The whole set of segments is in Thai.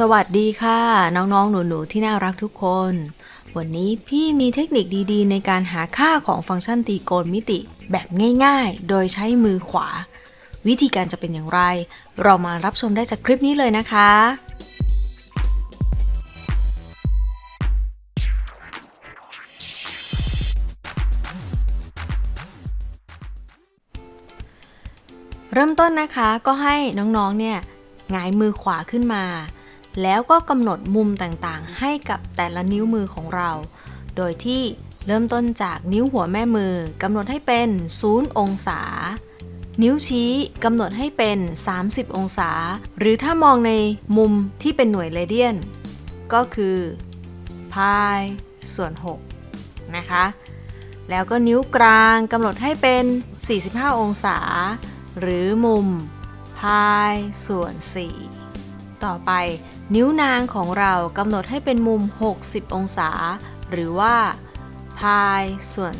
สวัสดีค่ะ น้องๆ หนู ๆ ที่น่ารักทุกคน วันนี้พี่มีเทคนิคดีๆ ในการหาค่าของฟังก์ชันตรีโกณมิติแบบง่ายๆ โดยใช้มือขวา วิธีการจะเป็นอย่างไร เรามารับชมได้จากคลิปนี้เลยนะคะ เริ่มต้นนะคะก็ให้น้องๆ เนี่ยหงายมือขวาขึ้นมา แล้วก็กำหนดมุมต่างๆ ให้กับแต่ละนิ้วมือของเรา โดยที่เริ่มต้นจากนิ้วหัวแม่มือกำหนดให้เป็น 0 องศา นิ้วชี้กำหนดให้เป็น 30 องศา หรือถ้ามองในมุมที่เป็นหน่วยเรเดียน ก็คือพายส่วน 6 นะคะ แล้วก็นิ้วกลางกำหนดให้เป็น 45 องศา หรือมุมพายส่วน 4 ต่อไป นิ้วนางของเรากำหนดให้เป็นมุม 60 องศา หรือว่าพายส่วน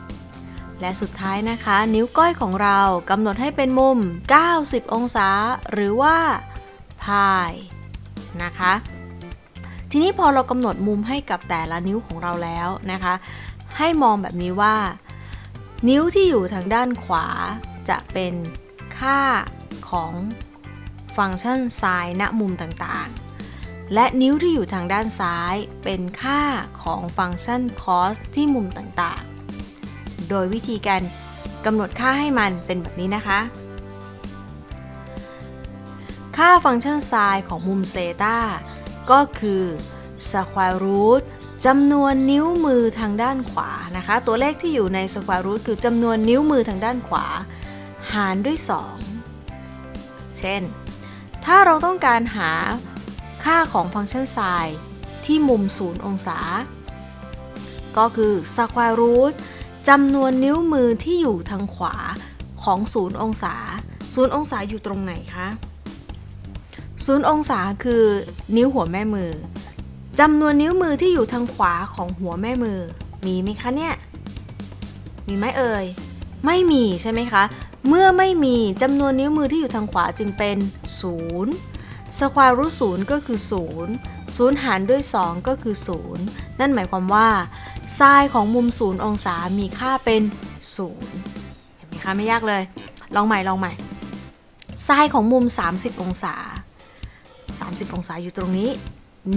3 และสุดท้ายนะคะ นิ้วก้อยของเรากำหนดให้เป็นมุม 90 องศา หรือว่าพายนะคะ ทีนี้พอเรากำหนดมุมให้กับแต่ละนิ้วของเราแล้วนะคะ ให้มองแบบนี้ว่า นิ้วที่อยู่ทางด้านขวาจะเป็นค่าของ ฟังก์ชันไซน์ณมุมต่างๆ และนิ้วที่อยู่ทางด้านซ้ายเป็นค่าของฟังก์ชันคอสที่มุมต่างๆ โดยวิธีการกำหนดค่าให้มันเป็นแบบนี้นะคะ ค่าฟังก์ชันไซน์ของมุมเซตาก็คือ square root จำนวนนิ้วมือทางด้านขวานะคะ ตัวเลขที่อยู่ใน square root คือจำนวนนิ้วมือทางด้านขวา หารด้วย 2 เช่น ถ้าเราต้องการหาค่าของฟังก์ชันไซน์ที่มุม 0 องศา ก็คือ square root จำนวนนิ้วมือที่อยู่ทางขวาของ 0 องศา 0 องศาอยู่ตรงไหนคะ 0 องศาคือนิ้วหัวแม่มือจำนวนนิ้วมือที่อยู่ทางขวาของหัวแม่มือ มีไหมคะเนี่ย มีไหมเอ่ย ไม่มีใช่ไหมคะ เมื่อไม่มีจำนวนนิ้วมือที่อยู่ทางขวาจึงเป็น 0สควอรูทศูนย์ก็คือ 0 0 หารด้วย 2 ก็คือ 0 นั่นหมายความว่าไซน์ของมุม 0 องศามีค่าเป็น 0 เห็นไหมคะไม่ยากเลย ลองใหม่ลองใหม่ไซน์ของมุม 30 องศา 30 องศาอยู่ตรงนี้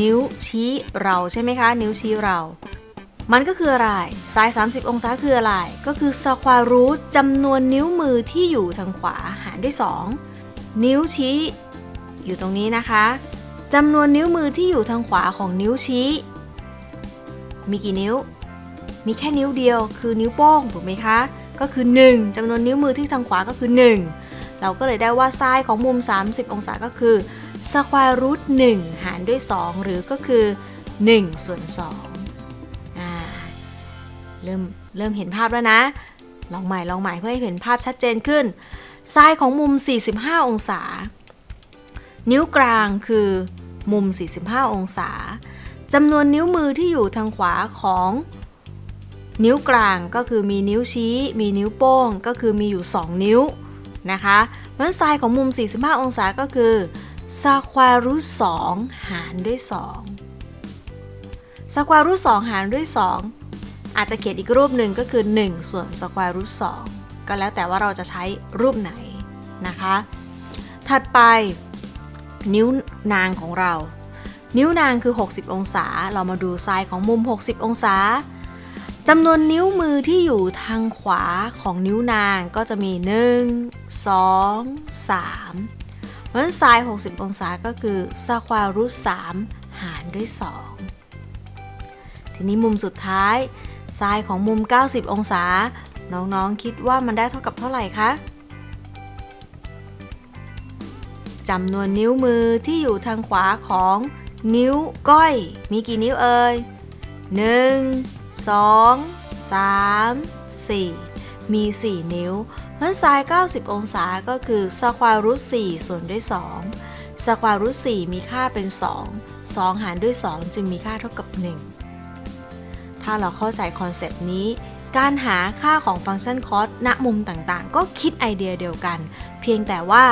นิ้วชี้เราใช่ไหมคะ นิ้วชี้เรา มันก็คืออะไรไซน์30 องศาคืออะไร ก็คือสควอรูทจำนวนนิ้วมือที่อยู่ทางขวาหารด้วย 2 นิ้วชี้ อยู่ตรงนี้นะคะจำนวนนิ้วมือที่อยู่ทางขวาของนิ้วชี้ มีกี่นิ้ว มีแค่นิ้วเดียวคือนิ้วโป้งถูกไหมคะ ก็คือ 1จำนวนนิ้วมือที่ทางขวาก็คือ 1 เราก็เลยได้ว่าไซน์ของมุม 30 องศาก็คือสควอรูท1หารด้วย 2 หรือก็คือ1ส่วน2อ่า เริ่มเริ่มเห็นภาพแล้วนะ ลองใหม่ลองใหม่เพื่อให้เห็นภาพชัดเจนขึ้นไซน์ของมุม 45 องศา นิ้วกลางคือมุม 45 องศาจำนวนนิ้วมือที่อยู่ทางขวาของนิ้วกลางก็คือมีนิ้วชี้ มีนิ้วโป้งก็คือมีอยู่ 2 นิ้วนะคะเพราะฉะนั้นไซน์ของมุม 45 องศาก็คือสควอรูท2หารด้วย2สควอรูท2หารด้วย 2 อาจจะเขียนอีกรูปหนึ่งก็คือ 1 ส่วนสควอรูท2ก็แล้วแต่ว่าเราจะใช้รูปไหนนะคะ ถัดไปนิ้วนางของเรา นิ้วนางคือ 60 องศา เรามาดูไซน์ของมุม 60 องศาจำนวนนิ้วมือที่อยู่ทางขวาของนิ้วนางก็จะมี 1 2 3 เพราะฉะนั้นไซน์60 องศาก็คือสควอรูท3หารด้วย 2 ทีนี้มุมสุดท้าย ไซน์ของมุม 90 องศา น้องๆคิดว่ามันได้เท่ากับเท่าไหร่คะจำนวนนิ้วมือที่อยู่ทางขวาของนิ้วก้อย มีกี่นิ้วเอ่ย 1 2 3 4 มี 4 นิ้วเพราะไซน์90 องศาก็คือสควรูท4ส่วนด้วย 2สควรูท4มีค่าเป็น 2 2 หารด้วย 2 จึงมีค่าเท่ากับ 1 ถ้าเราเข้าใจคอนเซปต์นี้ การหาค่าของฟังก์ชันคอสณมุมต่างๆ ก็คิดไอเดียเดียวกัน เพียงแต่ว่า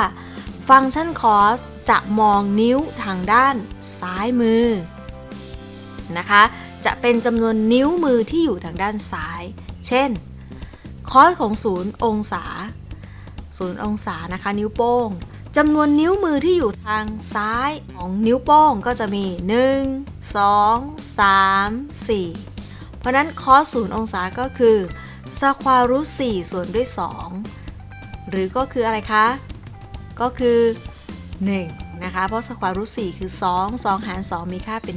ฟังก์ชันคอสจะมองนิ้วทางด้านซ้ายมือนะคะ จะเป็นจำนวนนิ้วมือที่อยู่ทางด้านซ้าย เช่น คอสของศูนย์องศาศูนย์องศานะคะ นิ้วโป้งจำนวนนิ้วมือที่อยู่ทางซ้ายของนิ้วโป้งก็จะมี 1 2 3 4 เพราะนั้นคอสศูนย์องศาก็คือสควารูท4ส่วนด้วย 2 หรือก็คืออะไรคะ ก็คือ 1 นะคะ เพราะสควารูท4คือ 2 2 หาร 2 มีค่าเป็น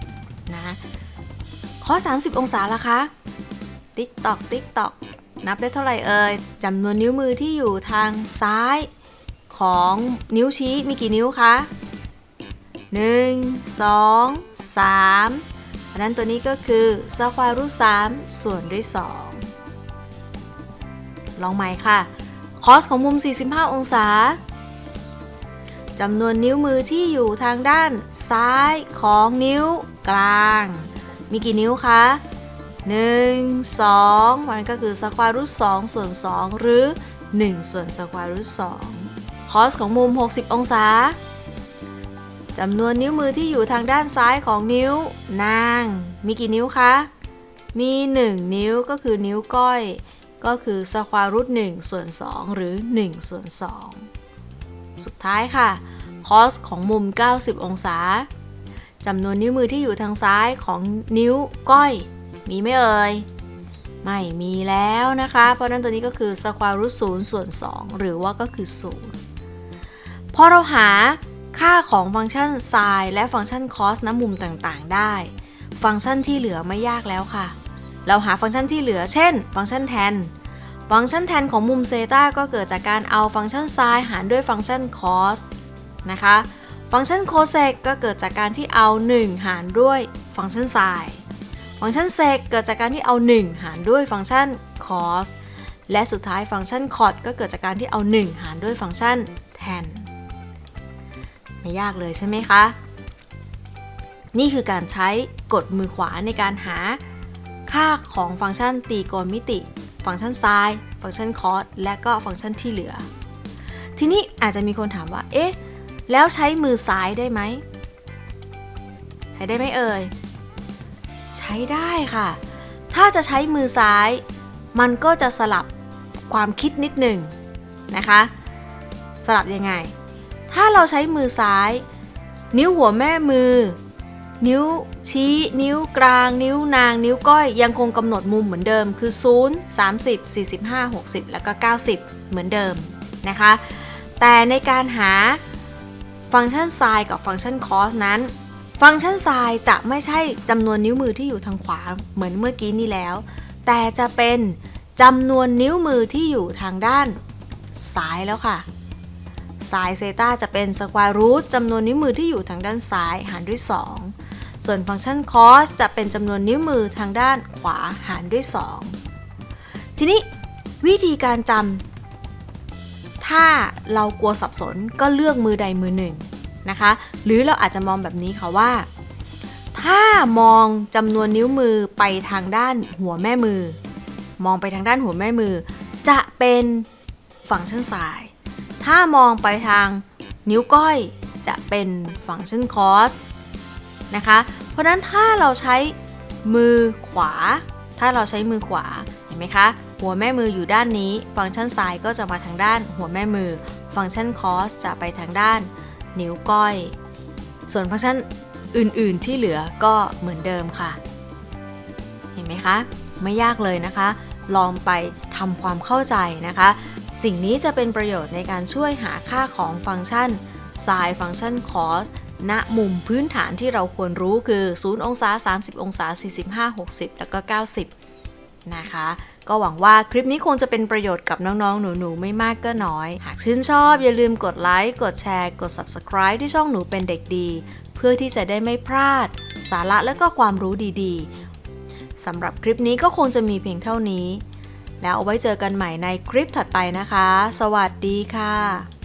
1 นะคอ30 องศาละคะ ติ๊กตอก ติ๊กตอก นับได้เท่าไหร่เอ่ยจำนวนนิ้วมือที่อยู่ทางซ้ายของนิ้วชี้มีกี่นิ้วคะ 1 2 3 เพราะนั้นตัวนี้ก็คือสควารูท3ส่วนด้วย 2 ลองใหม่ค่ะ คอสของมุม 45 องศาจำนวนนิ้วมือที่อยู่ทางด้านซ้ายของนิ้วกลาง มีกี่นิ้วคะ1 2 มันก็คือสควารูท2ส่วน 2 หรือ 1 ส่วนสควารูท2คอสของมุม 60 องศา จำนวนนิ้วมือที่อยู่ทางด้านซ้ายของนิ้วนาง มีกี่นิ้วคะ มี 1 นิ้วก็คือนิ้วก้อย ก็คือสควารูท1ส่วน 2 หรือ1ส่วน 2 สุดท้ายค่ะ คอสของมุม 90 องศาจำนวนนิ้วมือที่อยู่ทางซ้ายของนิ้วก้อย มีไหมเอ่ย ไม่มีแล้วนะคะ เพราะนั้นตัวนี้ก็คือ square root 0ส่วน 2 หรือว่าก็คือ 0 พอเราหา ค่าของฟังก์ชัน sin และฟังก์ชัน cos ณมุมต่างๆ ได้ ฟังก์ชันที่เหลือไม่ยากแล้วค่ะ เราหาฟังก์ชันที่เหลือ เช่น ฟังก์ชัน tan ฟังก์ชัน tan ของมุมเซตาก็เกิดจากการเอาฟังก์ชัน sin หารด้วยฟังก์ชัน cos นะคะ ฟังก์ชัน cosec ก็เกิดจากการที่เอา 1 หารด้วยฟังก์ชัน sin ฟังก์ชัน sec เกิดจากการที่เอา 1 หารด้วยฟังก์ชัน cos และสุดท้ายฟังก์ชัน cot ก็เกิดจากการที่เอา 1 หารด้วยฟังก์ชัน tan ไม่ยากเลยใช่ไหมคะ นี่คือการใช้กดมือขวาในการหา ค่าของฟังก์ชันตีโกณมิติ ฟังก์ชัน sin ฟังก์ชัน cos และก็ฟังก์ชันที่เหลือ ทีนี้อาจจะมีคนถามว่า เอ๊ะ แล้วใช้มือซ้ายได้ไหม ใช้ได้ไหมเอ่ย ใช้ได้ค่ะ ถ้าจะใช้มือซ้าย มันก็จะสลับความคิดนิดหนึ่งนะคะ สลับยังไง ถ้าเราใช้มือซ้าย นิ้วหัวแม่มือ นิ้วชี้ นิ้วกลาง นิ้วนาง นิ้วก้อย ยังคงกำหนดมุมเหมือนเดิมคือ 0 30 45 60 แล้วก็ 90 เหมือนเดิมนะคะ แต่ในการหาฟังก์ชัน sin กับฟังก์ชัน cos นั้น ฟังก์ชัน sin จะไม่ใช่จำนวนนิ้วมือที่อยู่ทางขวาเหมือนเมื่อกี้นี้แล้ว แต่จะเป็นจำนวนนิ้วมือที่อยู่ทางด้านซ้ายแล้วค่ะ sin เซตาจะเป็น square root จำนวนนิ้วมือที่อยู่ทางด้านซ้ายหารด้วย 2 ส่วนฟังก์ชัน cos จะเป็นจำนวนนิ้วมือทางด้านขวาหารด้วย 2 ทีนี้วิธีการจำถ้าเรากลัวสับสนก็เลือกมือใดมือหนึ่งนะคะ หรือเราอาจจะมองแบบนี้ค่ะว่า ถ้ามองจำนวนนิ้วมือไปทางด้านหัวแม่มือ มองไปทางด้านหัวแม่มือ จะเป็นฟังก์ชัน sin ถ้ามองไปทางนิ้วก้อยจะเป็นฟังก์ชัน cos นะคะ เพราะนั้นถ้าเราใช้มือขวา ถ้าเราใช้มือขวา เห็นไหมคะ หัวแม่มืออยู่ด้านนี้ ฟังก์ชัน sin ก็จะมาทางด้านหัวแม่มือ ฟังก์ชัน cos จะไปทางด้านนิ้วก้อย ส่วนฟังก์ชันอื่นๆที่เหลือก็เหมือนเดิมค่ะ เห็นไหมคะ ไม่ยากเลยนะคะ ลองไปทำความเข้าใจนะคะ สิ่งนี้จะเป็นประโยชน์ในการช่วยหาค่าของฟังก์ชัน sin ฟังก์ชัน cos ณมุมพื้นฐานที่เราควรรู้คือ 0 องศา 30 องศา 45 60 แล้วก็ 90 นะคะ ก็หวังว่าคลิปนี้คงจะเป็นประโยชน์กับน้องๆ หนูๆ ไม่มากก็น้อย หากชื่นชอบอย่าลืมกดไลค์ กดแชร์ กด Subscribe ที่ช่องหนูเป็นเด็กดี เพื่อที่จะได้ไม่พลาด สาระและก็ความรู้ดีๆสำหรับคลิปนี้ก็คงจะมีเพียงเท่านี้ แล้วเอาไว้เจอกันใหม่ในคลิปถัดไปนะคะ สวัสดีค่ะ